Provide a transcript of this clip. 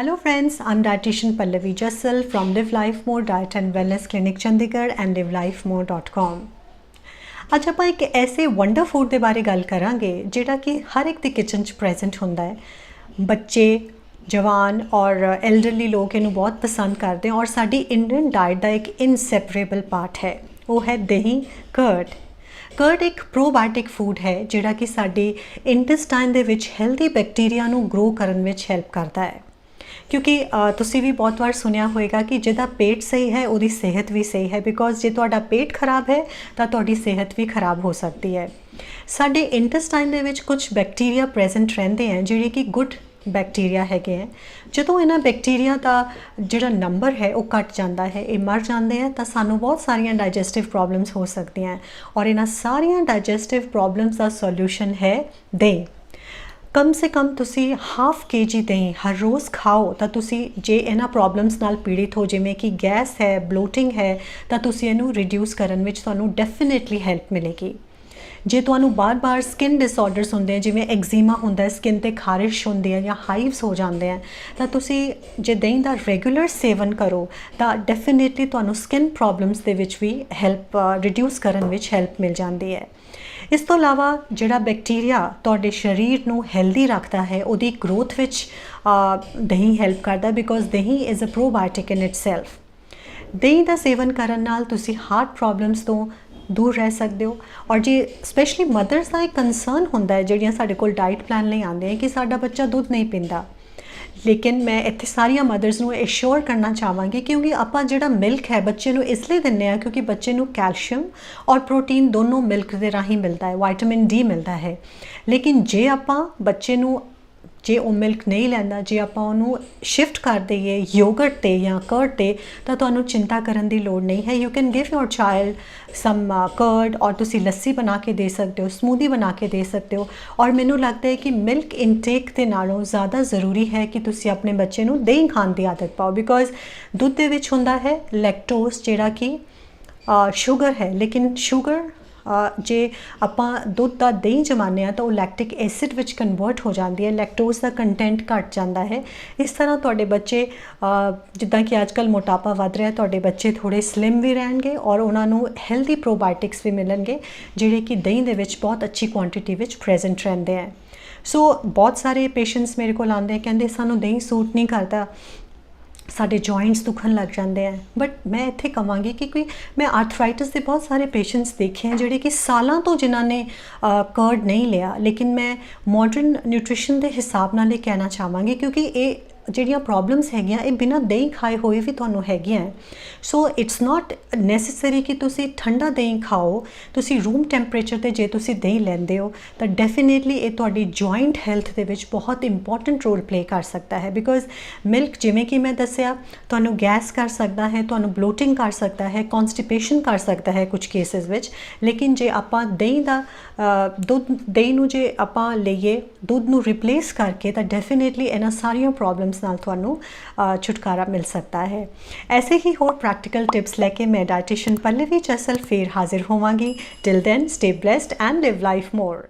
Hello friends, I'm dietitian Pallavi Jassal from Live Life More Diet and Wellness Clinic Chandigarh and livelifemore.com ਅੱਜ ਆਪਾਂ ਇੱਕ ਐਸੇ wonder food ਦੇ ਬਾਰੇ ਗੱਲ ਕਰਾਂਗੇ ਜਿਹੜਾ ਕਿ ਹਰ ਇੱਕ ਦੀ ਕਿਚਨ 'ਚ ਪ੍ਰੈਜ਼ੈਂਟ ਹੁੰਦਾ ਹੈ ਬੱਚੇ ਜਵਾਨ ਔਰ ਐਲਡਰਲੀ ਲੋਕ ਇਹਨੂੰ ਬਹੁਤ ਪਸੰਦ ਕਰਦੇ ਹਨ ਔਰ ਸਾਡੀ ਇੰਡੀਅਨ ਡਾਈਟ ਦਾ ਇੱਕ ਇਨਸੈਪਰੇਬਲ ਪਾਰਟ ਹੈ ਉਹ ਹੈ ਦਹੀਂ ਕਰਡ ਕਰਡ ਇੱਕ ਪ੍ਰੋਬਾਇਓਟਿਕ ਫੂਡ ਹੈ ਜਿਹੜਾ ਕਿ ਸਾਡੇ ਇੰਟੈਸਟਾਈਨ ਦੇ ਵਿੱਚ ਹੈਲਦੀ ਬੈਕਟੀਰੀਆ ਨੂੰ ਗਰੋ ਕਰਨ ਵਿੱਚ ਹੈਲਪ ਕਰਦਾ ਹੈ ਕਿਉਂਕਿ ਤੁਸੀਂ ਵੀ ਬਹੁਤ ਵਾਰ ਸੁਣਿਆ ਹੋਵੇਗਾ ਕਿ ਜਿਹਦਾ ਪੇਟ ਸਹੀ ਹੈ, ਉਹਦੀ ਸਿਹਤ ਵੀ ਸਹੀ ਹੈ। ਬਿਕੋਜ਼ ਜੇ ਤੁਹਾਡਾ ਪੇਟ ਖਰਾਬ ਹੈ, ਤਾਂ ਤੁਹਾਡੀ ਸਿਹਤ ਵੀ ਖਰਾਬ ਹੋ ਸਕਦੀ ਹੈ। ਸਾਡੇ ਇੰਟੈਸਟਾਈਨ ਦੇ ਵਿੱਚ ਕੁਝ ਬੈਕਟੀਰੀਆ ਪ੍ਰੈਜ਼ੈਂਟ ਰਹਿੰਦੇ ਹਨ ਜਿਹੜੇ ਕਿ ਗੁੱਡ ਬੈਕਟੀਰੀਆ ਹੈਗੇ ਹੈ। ਜਦੋਂ ਇਹਨਾਂ ਬੈਕਟੀਰੀਆ ਦਾ ਜਿਹੜਾ ਨੰਬਰ ਹੈ, ਉਹ ਘਟ ਜਾਂਦਾ ਹੈ, ਇਹ ਮਰ ਜਾਂਦੇ ਆ ਤਾਂ ਸਾਨੂੰ ਬਹੁਤ ਸਾਰੀਆਂ ਡਾਈਜੈਸਟਿਵ ਪ੍ਰੋਬਲਮਸ ਹੋ ਸਕਦੀਆਂ ਔਰ ਇਹਨਾਂ ਸਾਰੀਆਂ ਡਾਈਜੈਸਟਿਵ ਪ੍ਰੋਬਲਮਸ ਦਾ ਸੋਲੂਸ਼ਨ ਹੈ ਦਹੀਂ। ਕਮ ਸੇ ਕਮ ਤੁਸੀਂ ਹਾਫ ਕੇਜੀ ਦਹੀਂ ਹਰ ਰੋਜ਼ ਖਾਓ, ਤਾਂ ਤੁਸੀਂ ਜੇ ਇਹਨਾਂ ਪ੍ਰੋਬਲਮਸ ਨਾਲ ਪੀੜਿਤ ਹੋ, ਜਿਵੇਂ ਕਿ ਗੈਸ ਹੈ ਬਲੋਟਿੰਗ ਹੈ, ਤਾਂ ਤੁਸੀਂ ਇਹਨੂੰ ਰਿਡਿਊਸ ਕਰਨ ਵਿੱਚ ਤੁਹਾਨੂੰ ਡੈਫੀਨਿਟਲੀ ਹੈਲਪ ਮਿਲੇਗੀ। ਜੇ ਤੁਹਾਨੂੰ ਬਾਰ-ਬਾਰ ਸਕਿਨ ਡਿਸਆਰਡਰਸ ਹੁੰਦੇ ਆ, ਜਿਵੇਂ ਐਗਜ਼ੀਮਾ ਹੁੰਦਾ ਹੈ ਸਕਿਨ ਤੇ ਖਾਰਿਸ਼ ਹੁੰਦੀ ਹੈ ਜਾਂ ਹਾਈਵਸ ਹੋ ਜਾਂਦੇ ਆ, ਤਾਂ ਤੁਸੀਂ ਜੇ ਦਹੀਂ ਦਾ ਰੈਗੂਲਰ ਸੇਵਨ ਕਰੋ, ਤਾਂ ਡੈਫੀਨਿਟਲੀ ਤੁਹਾਨੂੰ ਸਕਿਨ ਪ੍ਰੋਬਲਮਸ ਦੇ ਵਿੱਚ ਵੀ ਹੈਲਪ ਰਿਡਿਊਸ ਕਰਨ ਵਿੱਚ ਹੈਲਪ ਮਿਲ ਜਾਂਦੀ ਹੈ। ਇਸ ਤੋਂ ਇਲਾਵਾ ਜਿਹੜਾ ਬੈਕਟੀਰੀਆ ਤੁਹਾਡੇ ਸਰੀਰ ਨੂੰ ਹੈਲਦੀ ਰੱਖਦਾ ਹੈ, ਉਹਦੀ ਗਰੋਥ ਵਿੱਚ ਦਹੀਂ ਹੈਲਪ ਕਰਦਾ because dahi is a probiotic in itself ਦਹੀਂ ਦਾ ਸੇਵਨ ਕਰਨ ਨਾਲ ਤੁਸੀਂ ਹਾਰਟ ਪ੍ਰੋਬਲਮਸ ਤੋਂ ਦੂਰ ਰਹਿ ਸਕਦੇ ਹੋ। ਔਰ ਜੇ ਸਪੈਸ਼ਲੀ ਮਦਰਸ ਦਾ ਇੱਕ ਕੰਸਰਨ ਹੁੰਦਾ ਹੈ, ਜਿਹੜੀਆਂ ਸਾਡੇ ਕੋਲ ਡਾਈਟ ਪਲਾਨ ਲਈ ਆਉਂਦੇ ਆ ਕਿ ਸਾਡਾ ਬੱਚਾ ਦੁੱਧ ਨਹੀਂ ਪੀਂਦਾ। ਲੇਕਿਨ ਮੈਂ ਇੱਥੇ ਸਾਰੀਆਂ ਮਦਰਸ ਨੂੰ ਐਸ਼ੋਰ ਕਰਨਾ ਚਾਹਾਂਗੀ ਕਿਉਂਕਿ ਆਪਾਂ ਜਿਹੜਾ ਮਿਲਕ ਹੈ, ਬੱਚੇ ਨੂੰ ਇਸ ਲਈ ਦਿੰਨੇ ਆ ਕਿਉਂਕਿ ਬੱਚੇ ਨੂੰ ਕੈਲਸ਼ੀਅਮ ਔਰ ਪ੍ਰੋਟੀਨ ਦੋਨੋਂ ਮਿਲਕ ਦੇ ਰਾਹੀਂ ਮਿਲਦਾ ਹੈ ਵਿਟਾਮਿਨ ਡੀ ਮਿਲਦਾ ਹੈ। ਲੇਕਿਨ ਜੇ ਆਪਾਂ ਬੱਚੇ ਨੂੰ ਜੇ ਉਹ ਮਿਲਕ ਨਹੀਂ ਲੈਂਦਾ, ਜੇ ਆਪਾਂ ਉਹਨੂੰ ਸ਼ਿਫਟ ਕਰ ਦਈਏ ਯੋਗਰਟ ਤੇ ਜਾਂ ਕਰਡ ਤੇ, ਤਾਂ ਤੁਹਾਨੂੰ ਚਿੰਤਾ ਕਰਨ ਦੀ ਲੋੜ ਨਹੀਂ ਹੈ। You can give your child some curd or ਤੁਸੀਂ ਲੱਸੀ ਬਣਾ ਕੇ ਦੇ ਸਕਦੇ ਹੋ ਸਮੂਦੀ ਬਣਾ ਕੇ ਦੇ ਸਕਦੇ ਹੋ। ਔਰ ਮੈਨੂੰ ਲੱਗਦਾ ਹੈ ਕਿ ਮਿਲਕ ਇਨਟੇਕ ਦੇ ਨਾਲੋਂ ਜ਼ਿਆਦਾ ਜ਼ਰੂਰੀ ਹੈ ਕਿ ਤੁਸੀਂ ਆਪਣੇ ਬੱਚੇ ਨੂੰ ਦਹੀਂ ਖਾਣ ਦੀ ਆਦਤ ਪਾਓ ਬਿਕੋਜ਼ ਦੁੱਧ ਦੇ ਵਿੱਚ ਹੁੰਦਾ ਹੈ ਲੈਕਟੋਸ ਜਿਹੜਾ ਕਿ ਸ਼ੂਗਰ ਹੈ। ਲੇਕਿਨ ਸ਼ੂਗਰ ਜੇ ਆਪਾਂ ਦੁੱਧ ਦਾ ਦਹੀਂ ਜਮਾਨੇ ਆ ਤਾਂ ਉਹ ਲੈਕਟਿਕ ਐਸਿਡ ਵਿੱਚ ਕਨਵਰਟ ਹੋ ਜਾਂਦੀ ਹੈ ਲੈਕਟੋਜ਼ ਦਾ ਕੰਟੈਂਟ ਘਟ ਜਾਂਦਾ ਹੈ। ਇਸ ਤਰ੍ਹਾਂ ਤੁਹਾਡੇ ਬੱਚੇ ਜਿੱਦਾਂ ਕਿ ਅੱਜਕੱਲ ਮੋਟਾਪਾ ਵੱਧ ਰਿਹਾ, ਤੁਹਾਡੇ ਬੱਚੇ ਥੋੜੇ ਸਲਿਮ ਵੀ ਰਹਿਣਗੇ ਔਰ ਉਹਨਾਂ ਨੂੰ ਹੈਲਦੀ ਪ੍ਰੋਬਾਇਓਟਿਕਸ ਵੀ ਮਿਲਣਗੇ, ਜਿਹੜੇ ਕਿ ਦਹੀਂ ਦੇ ਵਿੱਚ ਬਹੁਤ ਅੱਛੀ ਕੁਆਂਟੀਟੀ ਵਿੱਚ ਪ੍ਰੈਜ਼ੈਂਟ ਰਹਿੰਦੇ ਆ ਸੋ ਬਹੁਤ ਸਾਰੇ ਪੇਸ਼ੈਂਟਸ ਮੇਰੇ ਕੋਲ ਆਉਂਦੇ ਆ, ਕਹਿੰਦੇ ਸਾਨੂੰ ਦਹੀਂ ਸੂਟ ਨਹੀਂ ਕਰਦਾ। ਸਾਡੇ ਜੁਆਇੰਟਸ ਦੁਖਣ ਲੱਗ ਜਾਂਦੇ ਆ। ਬਟ ਮੈਂ ਇੱਥੇ ਕਵਾਂਗੀ ਕਿ ਕੋਈ ਮੈਂ ਆਰਥਰਾਈਟਿਸ ਦੇ ਬਹੁਤ ਸਾਰੇ ਪੇਸ਼ੈਂਟਸ ਦੇਖੇ ਆ ਜਿਹੜੇ ਕਿ ਸਾਲਾਂ ਤੋਂ ਜਿਨ੍ਹਾਂ ਨੇ ਕਰਡ ਨਹੀਂ ਲਿਆ। ਲੇਕਿਨ ਮੈਂ ਮਾਡਰਨ ਨਿਊਟ੍ਰੀਸ਼ਨ ਦੇ ਹਿਸਾਬ ਨਾਲ ਇਹ ਕਹਿਣਾ ਚਾਹਾਂਗੀ ਕਿਉਂਕਿ ਇਹ ਜਿਹੜੀਆਂ ਪ੍ਰੋਬਲਮਸ ਹੈਗੀਆਂ, ਇਹ ਬਿਨਾਂ ਦਹੀਂ ਖਾਏ ਹੋਏ ਵੀ ਤੁਹਾਨੂੰ ਹੈਗੀਆਂ ਸੋ ਇਟਸ ਨਾਟ ਨੈਸੈਸਰੀ ਕਿ ਤੁਸੀਂ ਠੰਡਾ ਦਹੀਂ ਖਾਓ, ਤੁਸੀਂ ਰੂਮ ਟੈਂਪਰੇਚਰ ਤੇ ਜੇ ਤੁਸੀਂ ਦਹੀਂ ਲੈਂਦੇ ਹੋ, ਤਾਂ ਡੈਫੀਨੇਟਲੀ ਇਹ ਤੁਹਾਡੀ ਜੁਆਇੰਟ ਹੈਲਥ ਦੇ ਵਿੱਚ ਬਹੁਤ ਇੰਪੋਰਟੈਂਟ ਰੋਲ ਪਲੇ ਕਰ ਸਕਦਾ ਹੈ। ਬਿਕੋਜ਼ ਮਿਲਕ ਜਿਵੇਂ ਕਿ ਮੈਂ ਦੱਸਿਆ, ਤੁਹਾਨੂੰ ਗੈਸ ਕਰ ਸਕਦਾ ਹੈ, ਤੁਹਾਨੂੰ ਬਲੋਟਿੰਗ ਕਰ ਸਕਦਾ ਹੈ ਕਨਸਟੀਪੇਸ਼ਨ ਕਰ ਸਕਦਾ ਹੈ ਕੁਝ ਕੇਸਿਸ ਵਿੱਚ। ਲੇਕਿਨ ਜੇ ਆਪਾਂ ਦਹੀਂ ਦਾ ਦੁੱਧ, ਦਹੀਂ ਨੂੰ ਜੇ ਆਪਾਂ ਲਈਏ, ਦੁੱਧ ਨੂੰ ਰਿਪਲੇਸ ਕਰਕੇ, ਤਾਂ ਡੈਫੀਨੇਟਲੀ ਇਹਨਾਂ ਸਾਰੀਆਂ ਪ੍ਰੋਬਲਮ ਪ੍ਰੋਬਲਮਸ ਨਾਲ ਤੁਹਾਨੂੰ ਅ, ਛੁਟਕਾਰਾ ਮਿਲ ਸਕਦਾ ਹੈ। ਐਸੇ ਹੀ ਹੋਰ ਪ੍ਰੈਕਟੀਕਲ ਟਿਪਸ ਲੈ ਕੇ ਮੈਂ ਡਾਈਟੀਸ਼ੀਅਨ ਪੱਲਵੀ ਚਸਲ ਫੇਰ ਹਾਜ਼ਰ ਹੋਵਾਂਗੀ। Till then stay blessed and live life more